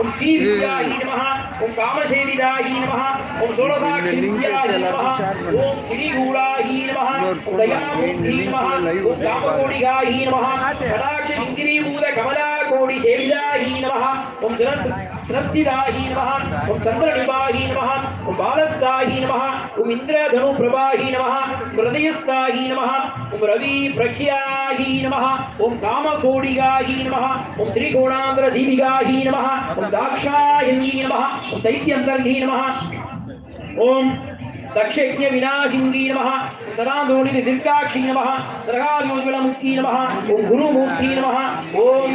ओम श्री विद्याय नमः ओम कामशेरिदाय नमः ओम षोडशाक्षी नमः ओम श्री नमः ओम दयामूर्ति नमः ओम कामकोटिगाय नमः कदाक्ष इंद्रियूत कमला ಕೋಡಿ ಸೇವಿದಾಹಿ ನಮಃ ಓಂ ಸರಸ್ತಿದಾಹಿ ನಮಃ ಓಂ ಚಂದ್ರನಿಭಾಹಿ ನಮಃ ಓಂ ಬಾಲಸ್ತಾಹಿ ನಮಃ ಓಂ ಇಂದ್ರಧನು ಪ್ರಭಾಹಿ ನಮಃ ಹೃದಯಸ್ಥಾಹಿ ನಮಃ ಓಂ ರವಿ ಪ್ರಖ್ಯಾಹಿ ನಮಃ ಓಂ ಕಾಮಕೋಡಿಗಾಹಿ ನಮಃ ಓಂ ತ್ರಿಕೋಣಾಂಧ್ರ ದೀಪಿಗಾಹಿ ನಮಃ ಓಂ ದಾಕ್ಷಾಯಣಿ ನಮಃ ಓಂ ದೈತ್ಯಂತರ್ಹಿ ನಮಃ ಓಂ दक्षज्ञ विनाशिंगी नमः सदानोनित दीर्घाक्षी नमः सरगायोज्वलमुखी नमः ओम गुरुमूर्ति नमः ओम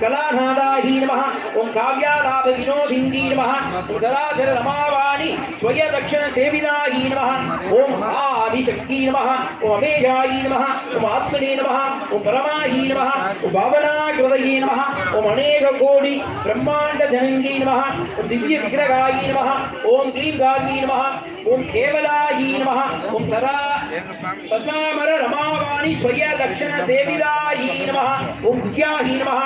కళానాదాహీ నమ ఓం కావ్యాలాప వినోదిందీ నమ సదాచర రమావాణి స్వయ దక్షిణ సేవిదాయీ నమ ఓం ఆదిశక్తి నమ ఓం అమేజాయీ నమ ఓం ఆత్మనే నమ ఓం పరమాహీ నమ ఓం భావనాకృతయే నమ ఓం అనేక కోడి బ్రహ్మాండ జనంగీ నమ ఓం దివ్య విగ్రహాయీ నమ ఓం క్లీంగాయీ నమ ఓం కేవలాయీ నమ ఓం సదా तसामर रमावाणी स्वया दक्षिण सेविदाही नमः। ओम कुक्याही नमः।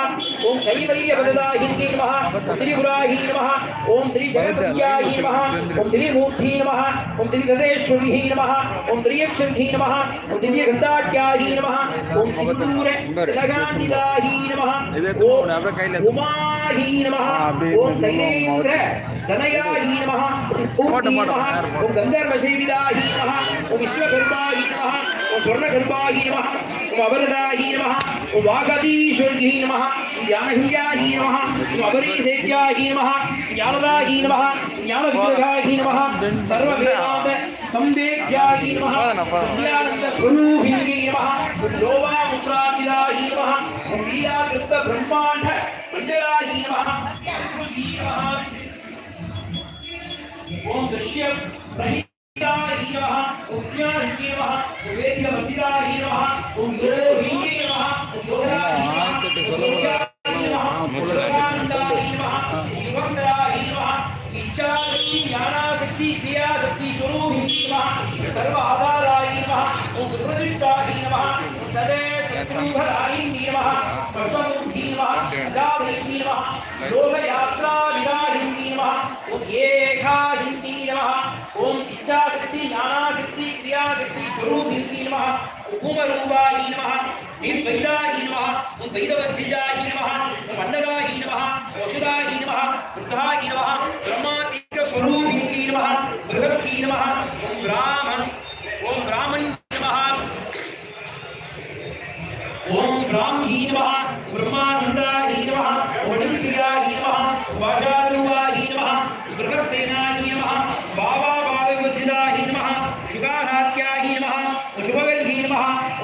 ओम शैवल्य पददाहिनी नमः। त्रिपुराही नमः। ओम त्रिजगत्याही नमः। ओम त्रिमूर्ति नमः। ओम त्रिगदेश्वरी नमः। ओम त्रियक्षी नमः। ओम त्रियगंधाट्याही नमः ओम सिंदूर लगानिदाही नमः ओम उमाही नमः ओम शैलेन्द्र धनयाही नमः ओम गंधर्व सेविदाही नमः ओम विश्वकर्मा गणपाय नमः ओम स्वर्ण गणपाय नमः ओम अवरदाय नमः ओम वागदीश्वरजी नमः ज्ञानहिंगाय नमः ओम अवरीधेत्याय नमः ज्ञानदाय नमः ज्ञान विग्रहाय नमः सर्ववेदांत संवेद्याय नमः ज्ञानंद गुरुभिन्ने नमः ओम लोवा मुद्राचिदाय नमः ओम लीलाकृत ब्रह्मांड मंडलाय नमः ओम दृश्य प्रहित ऋषिवः उक्त्या ऋषिवः वेद्य वचिता ऋषिवः ओम यो हिंदी नमः ओम योगदा नमः पुलकांता नमः युवंतरा नमः इच्छा शक्ति ज्ञाना शक्ति क्रिया शक्ति स्वरूप हिंदी नमः सर्व आधारा नमः ओम सुप्रतिष्ठा नमः सदै सत्संभराई नमः प्रथमोधी नमः सदा नमः लोक यात्रा विदा नमः ओम एका ஊமரூபாயி நமஹ. நீ வைதாயி நமஹ. உன் வைதவத்ரிஜாயி நமஹ. உன் மன்னராயி நமஹ. வசுதாயி நமஹ. விருத்தாயி நமஹ. பிரம்மாதிக ஸ்வரூபிணி நமஹ. பிருகத்தி நமஹ.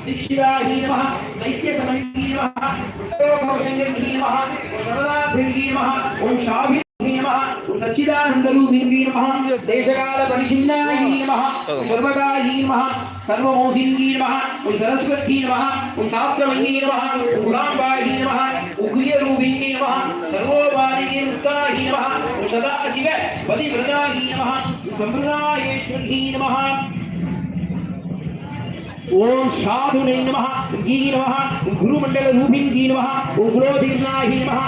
నమః దీక్షితాయ నమః దైత్యసమయీ నమః ఉత్తరోభవశంకరీ నమః ఓం సరదాభిర్గీ నమః ఓం శాభి నమః ఓం సచ్చిదానందరూపిణీ నమః దేశకాల పరిచిన్నాయ నమః ఓం సర్వకాయ నమః సర్వమోహినీ నమః ఓం సరస్వతీ నమః ఓం శాస్త్రమయీ నమః ఓం గులాంబాయ నమః ఓం గురియరూపిణీ నమః సర్వోపాధికే ముక్తాయ నమః ఓం సాధునై నమ గీ నమ గురుమండల రూపిణి గీ నమ ఉగ్రోధీర్ణాహి నమ.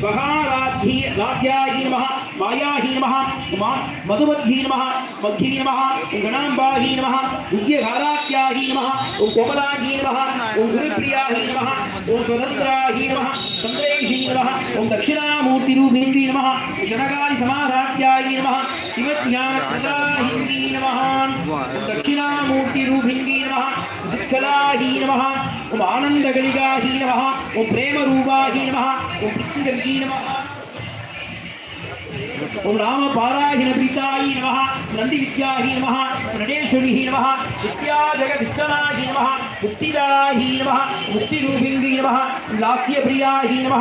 स्वहाराधी राध्याही नमः मायाही नमः मधुमद्धी नमः मद्धी नमः गणाम्बाही नमः दुर्यघाराख्याही नमः ओं कोमलाही नमः ओं गुरुप्रियाही नमः ओं स्वतन्त्राही नमः चन्द्रैही नमः ओं दक्षिणामूर्तिरूपिणी नमः शनकादिसमाराध्याही नमः शिवज्ञानप्रदाहिन्दी नमः दक्षिणामूर्तिरूपिणी नमः दुःखलाही नमः आनंद गणिका ही नम ओ प्रेम रूपा ही नम ओम पृथ्वी नम। ఓం రామ పారాయణ ప్రీతాయి నమ నంది విద్యాహి నమ నడేశ్వరి నమ విద్యా జగదిష్టనాహి నమ ముక్తిదాహి నమ ముక్తిరూపిణి నమ లాస్య ప్రియాహి నమ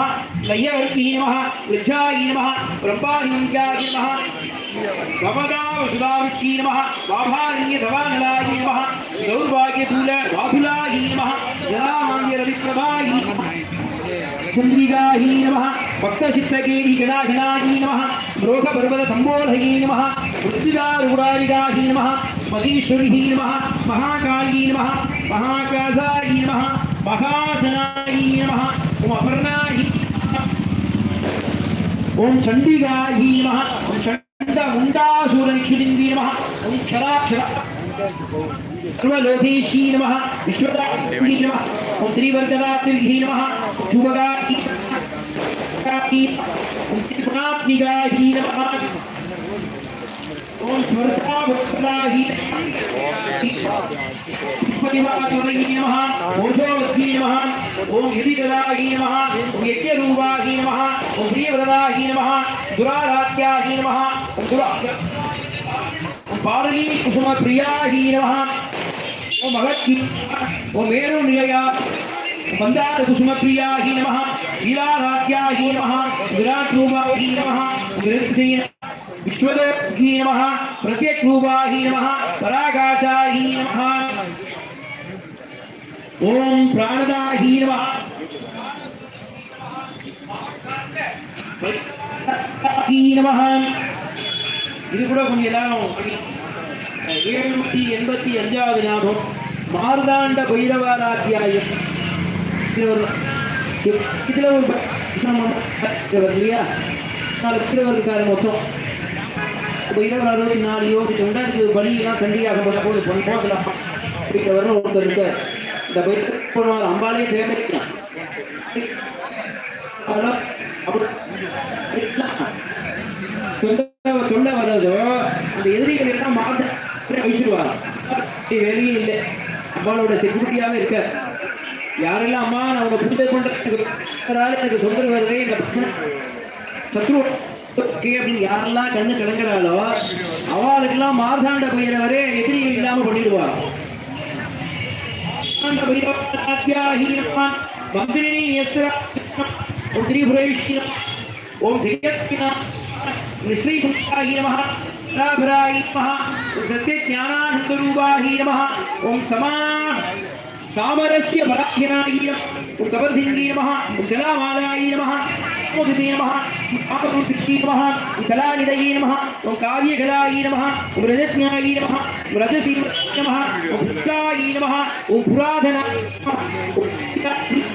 లయ్యీ నమ వృద్ధాయి నమ బ్రహ్మాహింగాయ నమ గమదావసుదావిక్షీ నమ వాభారణ్య ధవానలాయ నమ దౌర్భాగ్యతూల బాధులాయ నమ జరామాంద్య రవిప్రభాహి నమ. चंद्रिकाही नम भक्तशितके गणाघनाही नम लोकपर्वत संबोधही नम मृत्तिकारूरारिकाही नम मदीश्वरी नम महाकाली नम महाकाशाही नम महासनाही नम। उमपर्णाही ओम चंडिकाही नम, ओम चंड मुंडासुर नम, ओम क्षराक्षर सर्वलोभेशी नमः विश्वदात्री नमः श्रीवर्धनात्रिभि नमः शुभगा ओम स्मृता वक्ता ही प्रतिभातुरही नमः ओषोवद्धी नमः ओम यदिगदाही नमः ओम यज्ञरूपाही नमः ओम प्रियव्रताही नमः दुराराध्याही नमः ओम दुरा पारली कुसुम प्रियाही नमः ओ भगत की ओ मेरो निलया बंदार कुसुमप्रिया ही नमः लीलाराध्या ही नमः विराट रूपा ही नमः विरक्त सिंह विश्वदेव ही नमः प्रत्येक रूपा ही नमः परागाचा ही नमः ओम प्राणदा ही नमः ही नमः இது கூட கொஞ்சம் எல்லாரும் படி எழுநூத்தி எண்பத்தி அஞ்சாவது ஞாபகம். மார்தாண்ட பைரவாராத்தியாயம். இதுல ஒரு ஒரு இல்லையா? நாலு பைரவர் இருக்காரு மொத்தம். பைரவர் அறுபத்தி நாலு யோசிச்சு ரெண்டாயிரத்தி பலியெல்லாம் சண்டியாக பண்ண போது போகலாம். பைரவர் ஒருத்தர் இருக்க இந்த பைரவர் அம்பாலே தேவைக்கலாம் அப்படி முடிச்சிருவாங்க வெளியே இல்லை. அம்மாவோட செக்யூரிட்டியாக இருக்க. யாரெல்லாம் அம்மா நான் அவங்க புரிஞ்சு பண்ணுறதுக்கு எனக்கு தொந்தரவு வருது இந்த சத்ரு அப்படின்னு யாரெல்லாம் கண்ணு கிடங்குறாளோ அவளுக்கெல்லாம் மார்தாண்ட பயிரை வரை எதிரிகள் இல்லாம பண்ணிடுவா ஓம் ஸ்ரீ புருஷாஹி நமஹ श्रीभुषाय नमः राभराय नमः सत्यज्ञानानन्दरूपाय नमः ॐ समा सामरस्य पराख्यनाय नमः ॐ कपर्धिङ्गे नमः ॐ जलामालाय नमः मोदिते नमः पापकृतिः नमः कलानिदये नमः ॐ काव्यकलाय नमः ॐ रजज्ञाय नमः ॐ रजसी नमः ॐ भुक्ताय नमः ॐ पुराधनाय नमः